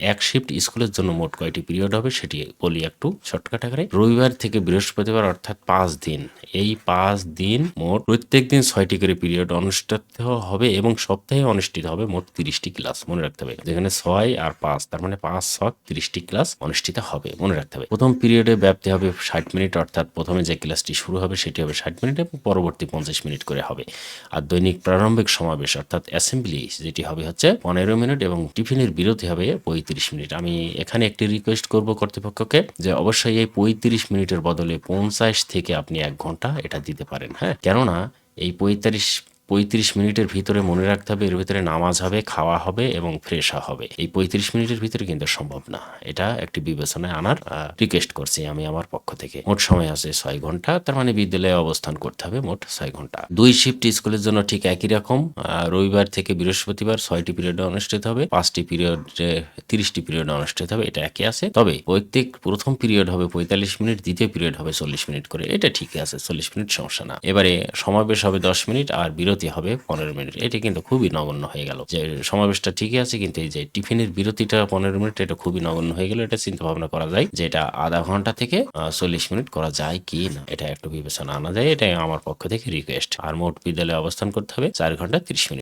এক শিফট স্কুলের জন্য মোট কয়টি পিরিয়ড হবে সেটি বলি একটু শর্টকাট আকারে। রবিবার থেকে বৃহস্পতিবার অর্থাৎ পাঁচ দিন। এই পাঁচ দিন মোট প্রত্যেক দিন ছয়টি করে পিরিয়ড অনুষ্ঠিত হবে এবং সপ্তাহে অনুষ্ঠিত হবে মোট তিরিশটি ক্লাস মনে রাখতে হবে। যেখানে ছয় আর পাঁচ, তার মানে পাঁচ, ছয়, তিরিশটি ক্লাস অনুষ্ঠিত হবে মনে রাখতে হবে। প্রথম পিরিয়ডে ব্যাপ্তি হবে ষাট মিনিট, অর্থাৎ প্রথমে যে ক্লাসটি শুরু হবে সেটি হবে ষাট মিনিট এবং পরবর্তী পঞ্চাশ মিনিট করে হবে। আর দৈনিক প্রারম্ভিক সমাবেশ, অর্থাৎ অ্যাসেম্বলি যেটি হবে হচ্ছে পনেরো মিনিট এবং টিফিনের বিরতি হবে পঁয়ত্রিশ মিনিট। আমি এখানে একটি রিকোয়েস্ট করব কর্তৃপক্ষকে যে অবশ্যই এই পঁয়ত্রিশ মিনিটের বদলে পঞ্চাশ থেকে আপনি এক ঘণ্টা এটা দিতে পারেন হ্যাঁ? কেননা এই পঁয়তাল্লিশ পঁয়ত্রিশ মিনিটের ভিতরে মনে রাখতে হবে, এর ভিতরে নামাজ হবে, খাওয়া হবে এবং ফ্রেশ হবে। এই পঁয়ত্রিশ মিনিটের ভিতরে কিন্তু সম্ভব না। এটা একটি বিবেচনায় আনার রিকোয়েস্ট করছি আমি আমার পক্ষ থেকে। মোট সময় আছে ছয় ঘণ্টা, তার মানে বিদ্যালয়ে অবস্থান করতে হবে মোট ছয় ঘণ্টা। দুই শিফট স্কুলের জন্য ঠিক একই রকম রবিবার থেকে বৃহস্পতিবার ছয়টি পিরিয়ডে অনুষ্ঠিত হবে, পাঁচটি পিরিয়ডে তিরিশটি পিরিয়ডে অনুষ্ঠিত হবে, এটা একই আছে। তবে প্রত্যেক, প্রথম পিরিয়ড হবে পঁয়তাল্লিশ মিনিট, দ্বিতীয় পিরিয়ড হবে চল্লিশ মিনিট করে। এটা ঠিক আছে, চল্লিশ মিনিট সমস্যা না। এবারে সমাবেশ হবে দশ মিনিট আর বিরতি হবে পনেরো মিনিট। এটা কিন্তু খুবই নগণ্য হয়ে গেল। যে সমাবেশটা ঠিকই আছে, কিন্তু এই যে টিফিনের বিরতিটা পনেরো মিনিট, এটা খুবই নগণ্য হয়ে গেল। এটা চিন্তা ভাবনা করা যায় যে এটা আধা ঘণ্টা থেকে চল্লিশ মিনিট করা যায় কি না। এটা একটু বিবেচনা আনা যায়, এটাই আমার পক্ষ থেকে রিকোয়েস্ট আর মোট বিদ্যালয়ে অবস্থান করতে হবে চার ঘণ্টা তিরিশ মিনিট।